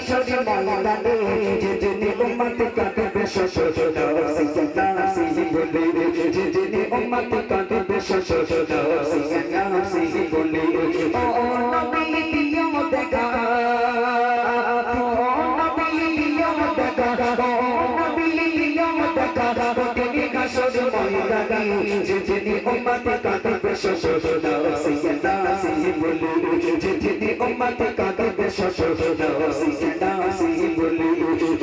হাসরে ময়দানে যেদিন উম্মত কাঁদবে শ্বশুর নফসি নফসি বলে যেদিন উম্মত কাঁদবে শ্বশুর নফসি নফসি বলে ও নবী যেদিন হাসরে ময়দানে যেদিন উম্মত কাঁদবে নফসি নফসি বলে যেদিন উম্মত কাঁদবে নফসি নফসি বলে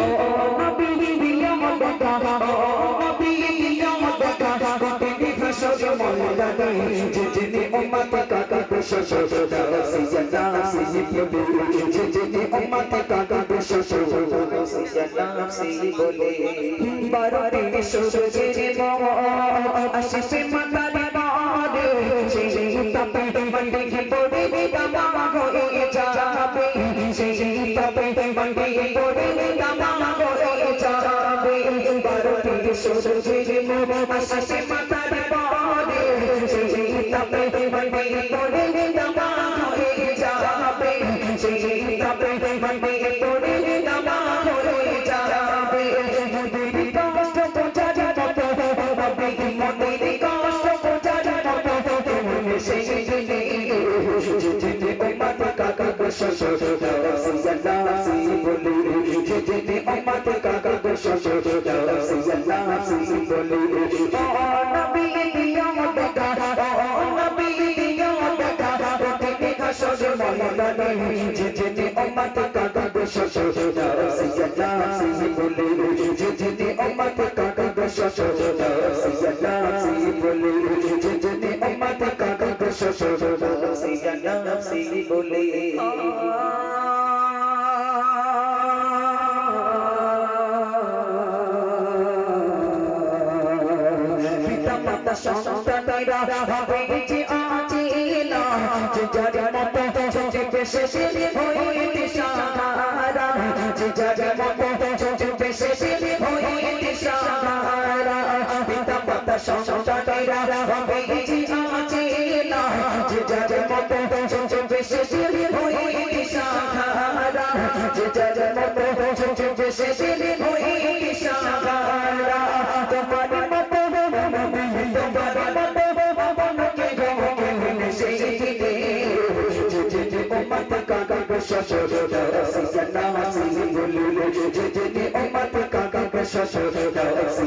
ও নবী দিও দেখা ও নবী দিও দেখা যেদিন হাসরে ময়দানে যেদিন উম্মত কাঁদবে নফসি নফসি বলে যেদিন নফসি বলে বারোটি সূর্যের আশিসে মাতারি মারে সেই তাপে মন্ডে পড়ে দামা হয়ে যাবে সেই তাপে মন্ডে পড়ে দামা হয়ে যাবে মন্ডে পড়ে দামা মনের কষ্ট বোঝার মতো। সেই দিনে যেদিনে উম্মত কাকা বলে যেদিনে উম্মত কাকা দিও দেখা যেদিনে হাসর ময়দানে যেদিনে উম্মত কাকা শ্বশুর সিয়াল্লাহি বলে যেদিনে উম্মত কাকা শ্বশুর সিয়াল্লাহি বলে যেদিনে উম্মত কাকা শ্বশুর সিয়াল্লাহি বলে পিতা মাতা সন্তানেরা হবে যে আছে না, যে যার মতো যে বেশে হইতে সাহারা যার মতো যে বেশে হইতে সাহারা যে যার মতো যে বেশে হইতে সাহারা তোমার মতো তোমার মতো মনকে গমকে যে যে যে যে কাকা শ্বশুর সিয়াল্লাহি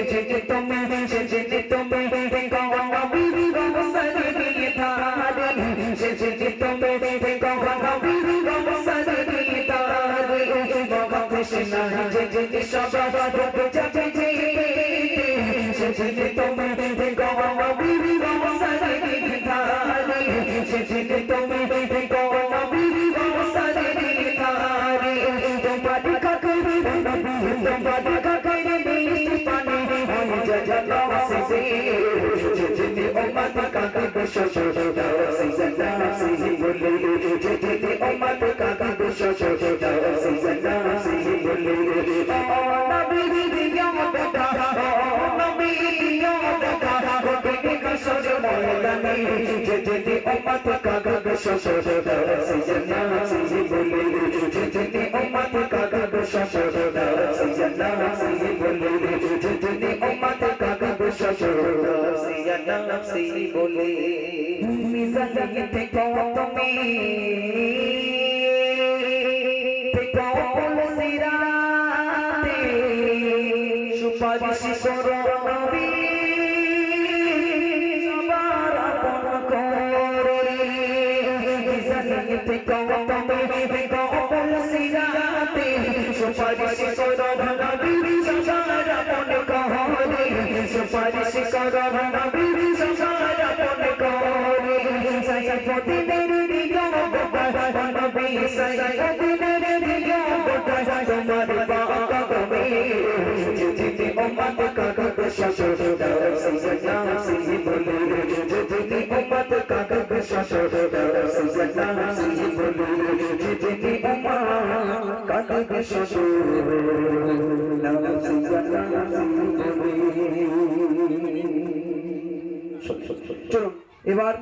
মহা কৃষ্ণাই যে যে সারা যাবে দিবে যে যে তুমি গাওয়া বিবি সরে দিয়ে ধারে যে তুমি গাওয়া বিবি সরে দিয়ে ধারে তোমার কাকে তোমার কাকে মিষ্টি পানি হয়ে যায় জলসে যেতে উম্মত কাকে শ্বশুর সিয়াল্লাহি যেতে উম্মত কাকে শ্বশুর সিয়াল্লাহি বলে যেতে উম্মত কাকে শ্বশুর সিয়াল্লাহি বলে যেতে উম্মত কাকে শ্বশুর সিয়াল্লাহি বলে মিজানে থেকে তুমি সুপারিশ করো নবী। সবার আপন করে থেকে তুমি থেকে সিরাতে। সুপারিশ করো নবী সবার আপন করে সুপারিশ করো নবী সবার আপন করে মদিনের দিগো গোটা নবী সাইয়্যিদের কা শাশর দাও সাইয়্যিদা সাইয়্যিদ বলে যদি উম্মত কা কা শাশর দাও সাইয়্যিদা সাইয়্যিদ বলে যদি উম্মত কা কা শাশর দাও সাইয়্যিদা সাইয়্যিদ বলে চলুন এবার